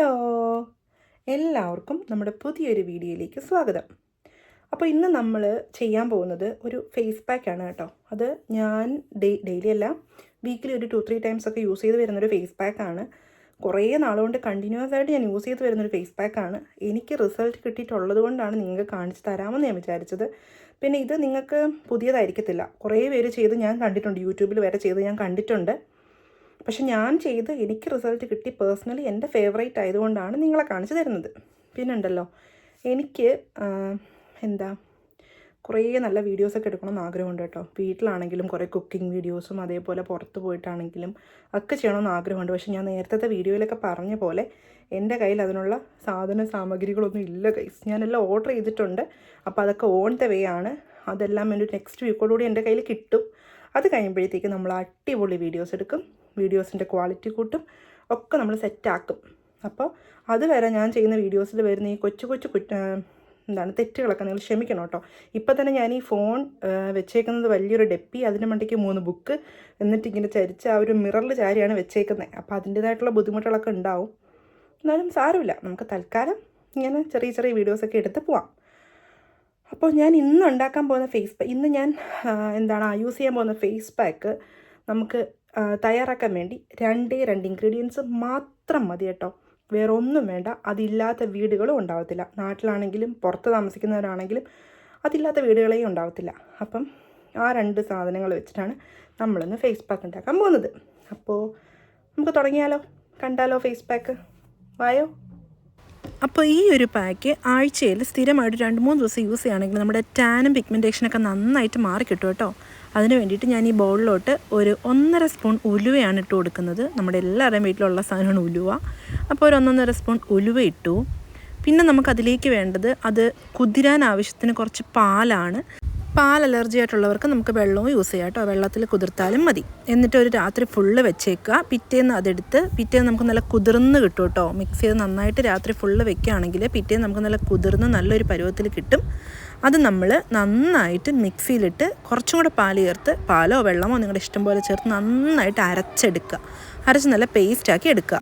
Hello. എല്ലാവർക്കും നമ്മുടെ പുതിയൊരു വീഡിയോയിലേക്ക് സ്വാഗതം. അപ്പോൾ ഇന്ന് നമ്മൾ ചെയ്യാൻ പോകുന്നത് ഒരു ഫേസ് പാക്കാണ് കേട്ടോ. അത് ഞാൻ ഡേ ഡെയിലി അല്ല വീക്കിലി ഒരു ടു ത്രീ ടൈംസ് ഒക്കെ യൂസ് ചെയ്ത് വരുന്നൊരു ഫേസ് പാക്കാണ് കുറേ നാളുകൊണ്ട് കണ്ടിന്യൂസ് ആയിട്ട് ഞാൻ യൂസ് ചെയ്ത് വരുന്നൊരു ഫേസ് പാക്കാണ് എനിക്ക് റിസൾട്ട് കിട്ടിയിട്ടുള്ളത് കൊണ്ടാണ് നിങ്ങൾക്ക് കാണിച്ച് തരാമെന്ന് ഞാൻ വിചാരിച്ചത്. പിന്നെ ഇത് നിങ്ങൾക്ക് പുതിയതായിരിക്കത്തില്ല. കുറേ പേര് ചെയ്ത് ഞാൻ കണ്ടിട്ടുണ്ട്. യൂട്യൂബിൽ വരെ ചെയ്ത് ഞാൻ കണ്ടിട്ടുണ്ട്. പക്ഷെ ഞാൻ ചെയ്ത് എനിക്ക് റിസൾട്ട് കിട്ടി പേഴ്സണലി എന്റെ ഫേവറേറ്റ് ആയതുകൊണ്ടാണ് നിങ്ങളെ കാണിച്ചു തരുന്നത്. പിന്നെ ഉണ്ടല്ലോ എനിക്ക് എന്താ കുറേ നല്ല വീഡിയോസൊക്കെ എടുക്കണമെന്ന് ആഗ്രഹമുണ്ട് കേട്ടോ. വീട്ടിലാണെങ്കിലും കുറേ കുക്കിംഗ് വീഡിയോസും അതേപോലെ പുറത്ത് പോയിട്ടാണെങ്കിലും ഒക്കെ ചെയ്യണമെന്ന് ആഗ്രഹമുണ്ട്. പക്ഷെ ഞാൻ നേരത്തെ വീഡിയോയിലൊക്കെ പറഞ്ഞ പോലെ എന്റെ കയ്യിൽ അതിനുള്ള സാധന സാമഗ്രികളൊന്നും ഇല്ല ഗൈസ് ഞാനെല്ലാം ഓർഡർ ചെയ്തിട്ടുണ്ട്. അപ്പോൾ അതൊക്കെ ഓൺ ദ വേ ആണ്. അതെല്ലാം എന്റെ നെക്സ്റ്റ് വീക്കോടുകൂടി എന്റെ കയ്യിൽ കിട്ടും. അത് കഴിയുമ്പോഴത്തേക്ക് നമ്മൾ അടിപൊളി വീഡിയോസ് എടുക്കും. വീഡിയോസിന്റെ ക്വാളിറ്റി കൂട്ടും ഒക്കെ നമ്മൾ സെറ്റാക്കും. അപ്പോൾ അതുവരെ ഞാൻ ചെയ്യുന്ന വീഡിയോസിൽ വരുന്ന ഈ കൊച്ചു കൊച്ചു കുറ്റ എന്താണ് തെറ്റുകളൊക്കെ നിങ്ങൾ ക്ഷമിക്കണം കേട്ടോ. ഇപ്പം തന്നെ ഞാൻ ഈ ഫോൺ വെച്ചേക്കുന്നത് വലിയൊരു ഡെപ്പി അതിന്റെ മണ്ടയ്ക്ക് മൂന്ന് ബുക്ക് എന്നിട്ട് ഇങ്ങനെ ചരിച്ച് ആ ഒരു മിററിൽ ചാരിയാണ് വെച്ചേക്കുന്നത്. അപ്പോൾ അതിന്റേതായിട്ടുള്ള ബുദ്ധിമുട്ടുകളൊക്കെ ഉണ്ടാവും. എന്നാലും സാരമില്ല. നമുക്ക് തൽക്കാലം ഇങ്ങനെ ചെറിയ ചെറിയ വീഡിയോസൊക്കെ എടുത്ത് പോവാം. അപ്പോൾ ഞാൻ ഇന്ന് ഉണ്ടാക്കാൻ പോകുന്ന ഫേസ് പാക്ക് ഇന്ന് ഞാൻ എന്താണ് യൂസ് ചെയ്യാൻ പോകുന്ന ഫേസ് പാക്ക് നമുക്ക് തയ്യാറാക്കാൻ വേണ്ടി രണ്ടേ രണ്ട് ഇൻഗ്രീഡിയൻസ് മാത്രം മതി കേട്ടോ. വേറെ ഒന്നും വേണ്ട. അതില്ലാത്ത വീടുകളും ഉണ്ടാവത്തില്ല. നാട്ടിലാണെങ്കിലും പുറത്ത് താമസിക്കുന്നവരാണെങ്കിലും അതില്ലാത്ത വീടുകളെയും ഉണ്ടാവത്തില്ല. അപ്പം ആ രണ്ട് സാധനങ്ങൾ വെച്ചിട്ടാണ് നമ്മളിന്ന് ഫേസ് പാക്ക് ഉണ്ടാക്കാൻ പോകുന്നത്. അപ്പോൾ നമുക്ക് തുടങ്ങിയാലോ? കണ്ടാലോ ഫേസ് പാക്ക് വായോ? അപ്പോൾ ഈ ഒരു പാക്ക് ആഴ്ചയിൽ സ്ഥിരമായിട്ട് രണ്ട് മൂന്ന് ദിവസം യൂസ് ചെയ്യുകയാണെങ്കിൽ നമ്മുടെ ടാനും പിഗ്മെന്റേഷനൊക്കെ നന്നായിട്ട് മാറി കിട്ടും കേട്ടോ. അതിന് വേണ്ടിയിട്ട് ഞാൻ ഈ ബൗളിലോട്ട് ഒരു ഒന്നര സ്പൂൺ ഉലുവയാണ് ഇട്ട് കൊടുക്കുന്നത്. നമ്മുടെ എല്ലാവരുടെയും വീട്ടിലുള്ള സാധനമാണ് ഉലുവ. അപ്പോൾ ഒരു ഒന്നൊന്നര സ്പൂൺ ഉലുവ ഇട്ടു. പിന്നെ നമുക്കതിലേക്ക് വേണ്ടത് അത് കുതിരാൻ ആവശ്യത്തിന് കുറച്ച് പാലാണ്. പാൽ അലർജി ആയിട്ടുള്ളവർക്ക് നമുക്ക് വെള്ളവും യൂസ് ചെയ്യാം കേട്ടോ. വെള്ളത്തിൽ കുതിർത്താലും മതി. എന്നിട്ട് ഒരു രാത്രി ഫുള്ള് വെച്ചേക്കുക. പിറ്റേന്ന് അതെടുത്ത് പിറ്റേന്ന് നമുക്ക് നല്ല കുതിർന്ന് കിട്ടും കേട്ടോ. മിക്സ് ചെയ്ത് നന്നായിട്ട് രാത്രി ഫുള്ള് വെക്കുകയാണെങ്കിൽ പിറ്റേന്ന് നമുക്ക് നല്ല കുതിർന്ന് നല്ലൊരു പരുവത്തിൽ കിട്ടും. അത് നമ്മൾ നന്നായിട്ട് മിക്സിയിലിട്ട് കുറച്ചും കൂടെ പാൽ ചേർത്ത് പാലോ വെള്ളമോ നിങ്ങളുടെ ഇഷ്ടം പോലെ ചേർത്ത് നന്നായിട്ട് അരച്ചെടുക്കുക. അരച്ച് നല്ല പേസ്റ്റാക്കി എടുക്കുക.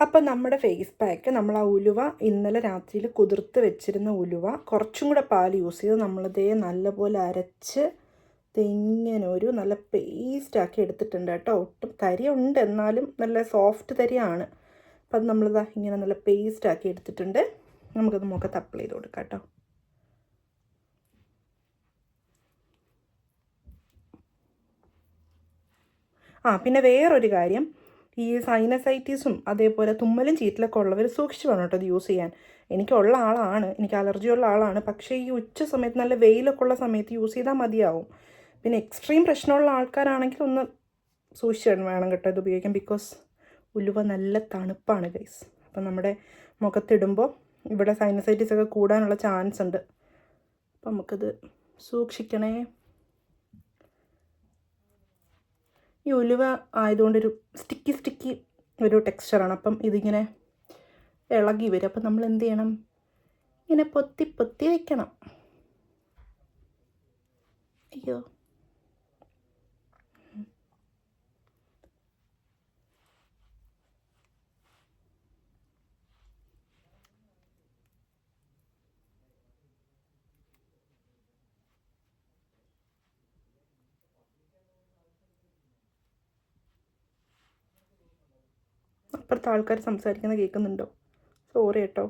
അപ്പം നമ്മുടെ ഫേസ് പാക്ക് നമ്മൾ ആ ഉലുവ ഇന്നലെ രാത്രിയിൽ കുതിർത്ത് വെച്ചിരുന്ന ഉലുവ കുറച്ചും കൂടെ പാൽ യൂസ് ചെയ്ത് നമ്മളിതേ നല്ലപോലെ അരച്ച് ഇങ്ങനെ ഒരു നല്ല പേസ്റ്റാക്കി എടുത്തിട്ടുണ്ട് കേട്ടോ. ഒട്ടും തരിയുണ്ട് എന്നാലും നല്ല സോഫ്റ്റ് തരിയാണ് അപ്പം അത് നമ്മളിതാ ഇങ്ങനെ നല്ല പേസ്റ്റാക്കി എടുത്തിട്ടുണ്ട്. നമുക്കത് മുഖത്ത് അപ്ലൈ ചെയ്ത് കൊടുക്കാം കേട്ടോ. ആ പിന്നെ വേറൊരു കാര്യം. ഈ സൈനസൈറ്റീസും അതേപോലെ തുമ്മലും ചീറ്റിലൊക്കെ ഉള്ളവർ സൂക്ഷിച്ച് വേണം കേട്ടോ ഇത് യൂസ് ചെയ്യാൻ. എനിക്കുള്ള ആളാണ് എനിക്ക് അലർജി ഉള്ള ആളാണ്. പക്ഷേ ഈ ഉച്ച സമയത്ത് നല്ല വെയിലൊക്കെ ഉള്ള സമയത്ത് യൂസ് ചെയ്താൽ മതിയാവും. പിന്നെ എക്സ്ട്രീം പ്രശ്നമുള്ള ആൾക്കാരാണെങ്കിൽ ഒന്ന് സൂക്ഷിച്ച് വേണം കേട്ടോ ഇത് ഉപയോഗിക്കാൻ. ബിക്കോസ് ഉലുവ നല്ല തണുപ്പാണ് ഗൈസ് അപ്പം നമ്മുടെ മുഖത്തിടുമ്പോൾ ഇവിടെ സൈനസൈറ്റീസൊക്കെ കൂടാനുള്ള ചാൻസ് ഉണ്ട്. അപ്പം നമുക്കത് സൂക്ഷിക്കണേ. ഈ ഉലുവ ആയതുകൊണ്ടൊരു സ്റ്റിക്കി സ്റ്റിക്കി ഒരു ടെക്സ്ചറാണ് അപ്പം ഇതിങ്ങനെ ഇളകി വരും. അപ്പം നമ്മൾ എന്ത് ചെയ്യണം? ഇങ്ങനെ പൊത്തി പൊത്തി വയ്ക്കണം അയ്യോ. അപ്പുറത്ത് ആൾക്കാർ സംസാരിക്കുന്നത് കേൾക്കുന്നുണ്ടോ? സോറി കേട്ടോ.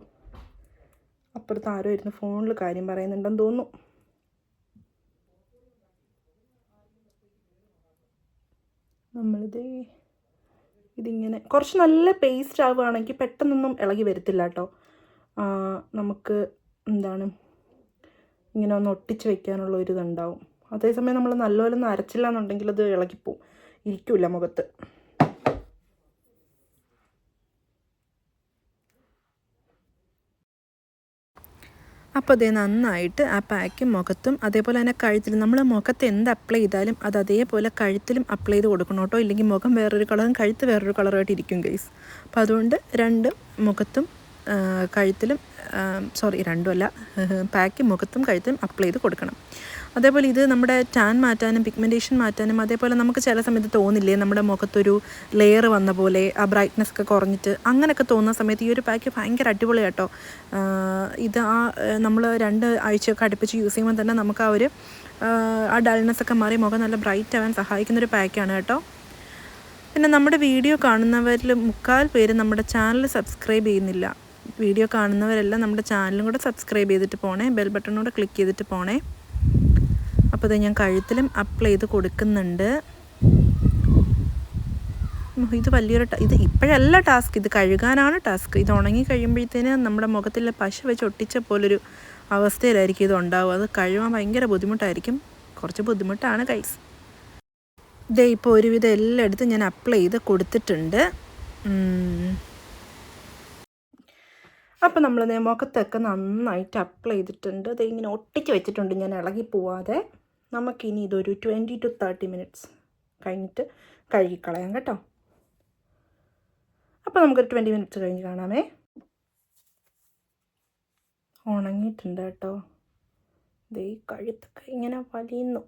അപ്പുറത്ത് ആരോ ഇരുന്ന് ഫോണിൽ കാര്യം പറയുന്നുണ്ടെന്ന് തോന്നുന്നു. നമ്മളിത് ഇതിങ്ങനെ കുറച്ച് നല്ല പേസ്റ്റ് ആവുകയാണെങ്കിൽ പെട്ടെന്നൊന്നും ഇളകി വരത്തില്ല കേട്ടോ. നമുക്ക് എന്താണ് ഇങ്ങനെ ഒന്ന് ഒട്ടിച്ച് വെക്കാനുള്ള ഒരു ഇതുണ്ടാവും. അതേസമയം നമ്മൾ നല്ലപോലെ ഒന്ന് അരച്ചില്ല എന്നുണ്ടെങ്കിൽ അത് ഇളകിപ്പോവും. ഇരിക്കില്ല മുഖത്ത്. അപ്പോൾ അതേ നന്നായിട്ട് ആ പാക്ക് മുഖത്തും അതേപോലെ തന്നെ കഴുത്തിലും നമ്മൾ മുഖത്ത് എന്ത് അപ്ലൈ ചെയ്താലും അത് അതേപോലെ കഴുത്തിലും അപ്ലൈ ചെയ്ത് കൊടുക്കണം കേട്ടോ. ഇല്ലെങ്കിൽ മുഖം വേറൊരു കളറും കഴുത്ത് വേറൊരു കളറുമായിട്ട് ഇരിക്കും ഗൈസ് അപ്പോൾ അതുകൊണ്ട് രണ്ടും മുഖത്തും കഴുത്തിലും സോറി രണ്ടുമല്ല പാക്ക് മുഖത്തും കഴുത്തും അപ്ലൈ ചെയ്ത് കൊടുക്കണം. അതേപോലെ ഇത് നമ്മുടെ ടാൻ മാറ്റാനും പിഗ്മെന്റേഷൻ മാറ്റാനും അതേപോലെ നമുക്ക് ചില സമയത്ത് തോന്നില്ലേ നമ്മുടെ മുഖത്തൊരു ലെയർ വന്ന പോലെ ആ ബ്രൈറ്റ്നസ് ഒക്കെ കുറഞ്ഞിട്ട് അങ്ങനെയൊക്കെ തോന്നുന്ന സമയത്ത് ഈ ഒരു പാക്ക് ഭയങ്കര അടിപൊളി കേട്ടോ ഇത് ആ നമ്മൾ രണ്ട് ആഴ്ചയൊക്കെ അടുപ്പിച്ച് യൂസ് ചെയ്യുമ്പോൾ തന്നെ നമുക്ക് ആ ഒരു ആ, ഡൾനെസ് ഒക്കെ മാറി മുഖം നല്ല ബ്രൈറ്റ് ആവാൻ സഹായിക്കുന്ന ഒരു പാക്കാണ് കേട്ടോ. പിന്നെ നമ്മുടെ വീഡിയോ കാണുന്നവരിൽ മുക്കാൽ പേര് നമ്മുടെ ചാനൽ സബ്സ്ക്രൈബ് ചെയ്യുന്നില്ല. വീഡിയോ കാണുന്നവരെല്ലാം നമ്മുടെ ചാനലും കൂടെ സബ്സ്ക്രൈബ് ചെയ്തിട്ട് പോണേ. ബെൽ ബട്ടണൂടെ ക്ലിക്ക് ചെയ്തിട്ട് പോണേ. അപ്പോൾ ഇത് ഞാൻ കഴുത്തിലും അപ്ലൈ ചെയ്ത് കൊടുക്കുന്നുണ്ട്. ഇത് വലിയൊരു ഇത് ഇപ്പോഴല്ല ടാസ്ക് ഇത് കഴുകാനാണ് ടാസ്ക് ഇത് ഉണങ്ങി കഴിയുമ്പോഴത്തേന് നമ്മുടെ മുഖത്തിലെ പശ വെച്ച് ഒട്ടിച്ച പോലൊരു അവസ്ഥയിലായിരിക്കും ഇത് ഉണ്ടാവുക. അത് കഴുകാൻ ഭയങ്കര ബുദ്ധിമുട്ടായിരിക്കും. കുറച്ച് ബുദ്ധിമുട്ടാണ് കൈസ് ഇതേ ഇപ്പോൾ ഒരുവിധം എല്ലായിടത്തും ഞാൻ അപ്ലൈ ചെയ്ത് കൊടുത്തിട്ടുണ്ട്. അപ്പോൾ നമ്മൾ മുഖത്തൊക്കെ നന്നായിട്ട് അപ്ലൈ ചെയ്തിട്ടുണ്ട്. അത് ഇങ്ങനെ ഒട്ടിച്ച് വെച്ചിട്ടുണ്ട്. ഞാൻ ഇളകി പോവാതെ നമുക്കിനി ഇതൊരു ട്വന്റി ടു തേർട്ടി മിനിറ്റ്സ് കഴിഞ്ഞിട്ട് കഴുകിക്കളയാം കേട്ടോ. അപ്പോൾ നമുക്കൊരു ട്വന്റി മിനിറ്റ്സ് കഴിഞ്ഞ് കാണാമേ. ഉണങ്ങിയിട്ടുണ്ട് കേട്ടോ. ഈ കഴുത്തൊക്കെ ഇങ്ങനെ വലിയുന്നു.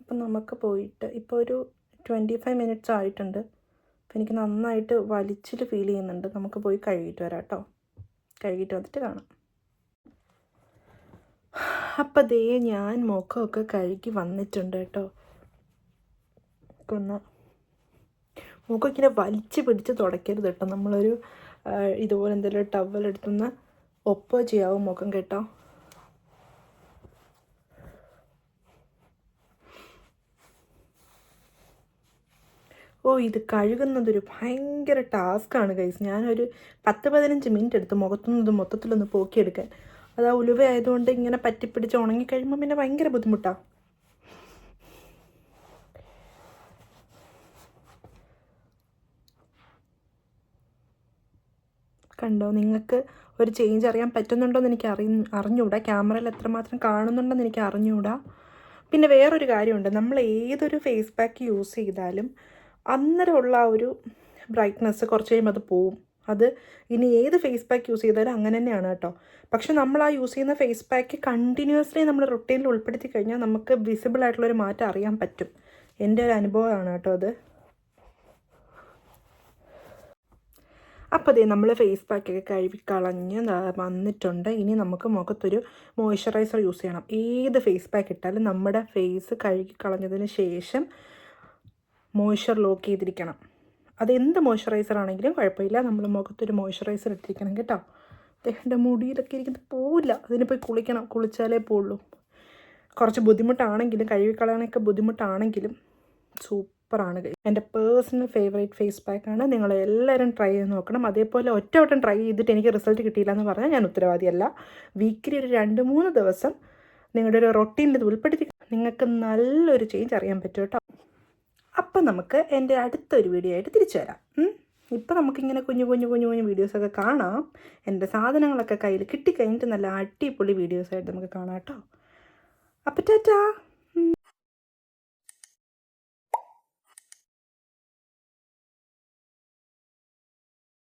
അപ്പം നമുക്ക് പോയിട്ട് ഇപ്പോൾ ഒരു ട്വന്റി ഫൈവ് മിനിറ്റ്സ് ആയിട്ടുണ്ട്. അപ്പം എനിക്ക് നന്നായിട്ട് വലിച്ചിൽ ഫീൽ ചെയ്യുന്നുണ്ട്. നമുക്ക് പോയി കഴുകിയിട്ട് വരാം കേട്ടോ. കഴുകിയിട്ട് വന്നിട്ട് കാണാം. അപ്പം ദേ ഞാൻ മുഖമൊക്കെ കഴുകി വന്നിട്ടുണ്ട് കേട്ടോ. ഒന്ന് മുഖം ഇങ്ങനെ വലിച്ചു പിടിച്ച് തുടയ്ക്കരുത് കേട്ടോ. നമ്മളൊരു ഇതുപോലെ എന്തെങ്കിലും ടവൽ എടുത്തുനിന്ന് ഒപ്പോ ചെയ്യാവും മുഖം കേട്ടോ. ഓ ഇത് കഴുകുന്നതൊരു ഭയങ്കര ടാസ്ക്കാണ് ഗൈസ്. ഞാനൊരു പത്ത് പതിനഞ്ച് മിനിറ്റ് എടുത്ത് മുഖത്തുനിന്ന് ഇത് മൊത്തത്തിലൊന്ന് പോക്കിയെടുക്കാൻ. അത് ആ ഉലുവ ആയതുകൊണ്ട് ഇങ്ങനെ പറ്റിപ്പിടിച്ച് ഉണങ്ങിക്കഴിയുമ്പോൾ പിന്നെ ഭയങ്കര ബുദ്ധിമുട്ടാണ് കണ്ടോ നിങ്ങൾക്ക് ഒരു ചേഞ്ച് അറിയാൻ പറ്റുന്നുണ്ടോ എന്ന് എനിക്ക് അറി അറിഞ്ഞൂടാ. ക്യാമറയിൽ എത്രമാത്രം കാണുന്നുണ്ടെന്ന് എനിക്ക് അറിഞ്ഞൂടാ. പിന്നെ വേറൊരു കാര്യമുണ്ട്. നമ്മൾ ഏതൊരു ഫേസ് പാക്ക് യൂസ് ചെയ്താലും അന്നേരമുള്ള ആ ഒരു ബ്രൈറ്റ്നസ് കുറച്ച് കഴിയുമ്പോൾ അത് പോവും. അത് ഇനി ഏത് ഫേസ് പാക്ക് യൂസ് ചെയ്താലും അങ്ങനെ തന്നെയാണ് കേട്ടോ. പക്ഷെ നമ്മൾ ആ യൂസ് ചെയ്യുന്ന ഫേസ് പാക്ക് കണ്ടിന്യൂസ്ലി നമ്മൾ റൊട്ടീനിൽ ഉൾപ്പെടുത്തി കഴിഞ്ഞാൽ നമുക്ക് വിസിബിൾ ആയിട്ടുള്ള ഒരു മാറ്റം അറിയാൻ പറ്റും. എന്റെ ഒരു അനുഭവമാണ് കേട്ടോ അത്. അപ്പോൾ അതേ നമ്മൾ ഫേസ് പാക്കൊക്കെ കഴുകി കളഞ്ഞ് വന്നിട്ടുണ്ട്. ഇനി നമുക്ക് മുഖത്തൊരു മോയ്സ്ചറൈസർ യൂസ് ചെയ്യണം. ഏത് ഫേസ് പാക്ക് ഇട്ടാലും നമ്മുടെ ഫേസ് കഴുകി കളഞ്ഞതിന് ശേഷം മോയ്സ്ചർ ലോക്ക് ചെയ്തിരിക്കണം. അത് എന്ത് മോയ്സ്ചറൈസർ ആണെങ്കിലും കുഴപ്പമില്ല. നമ്മൾ മുഖത്തൊരു മോയ്സ്ചറൈസർ ഇട്ടിരിക്കണം കേട്ടോ. അദ്ദേഹത്തിന്റെ മുടിയിലൊക്കെ ഇരിക്കുന്നത് പോവില്ല. അതിന് പോയി കുളിക്കണം. കുളിച്ചാലേ പോവുള്ളൂ. കുറച്ച് ബുദ്ധിമുട്ടാണെങ്കിലും കഴുകിക്കളയാനൊക്കെ ബുദ്ധിമുട്ടാണെങ്കിലും സൂപ്പറാണ്. എന്റെ പേഴ്സണൽ ഫേവറേറ്റ് ഫേസ് പാക്കാണ് നിങ്ങൾ എല്ലാവരും ട്രൈ ചെയ്ത് നോക്കണം. അതേപോലെ ഒറ്റ വട്ടം ട്രൈ ചെയ്തിട്ട് എനിക്ക് റിസൾട്ട് കിട്ടിയില്ല എന്ന് പറഞ്ഞാൽ ഞാൻ ഉത്തരവാദിയല്ല. വീക്കിലി ഒരു രണ്ട് മൂന്ന് ദിവസം നിങ്ങളുടെ ഒരു റൊട്ടീനിൽ ഇത് ഉൾപ്പെടുത്തി നിങ്ങൾക്ക് നല്ലൊരു ചേഞ്ച് അറിയാൻ പറ്റും കേട്ടോ. അപ്പം നമുക്ക് എന്റെ അടുത്തൊരു വീഡിയോ ആയിട്ട് തിരിച്ചു വരാം. ഇപ്പം നമുക്കിങ്ങനെ കുഞ്ഞു കുഞ്ഞു കുഞ്ഞു കുഞ്ഞു വീഡിയോസൊക്കെ കാണാം. എന്റെ സാധനങ്ങളൊക്കെ കയ്യിൽ കിട്ടിക്കഴിഞ്ഞിട്ട് നല്ല അടിപൊളി വീഡിയോസായിട്ട് നമുക്ക് കാണാം കേട്ടോ. അപ്പം ടാറ്റാ!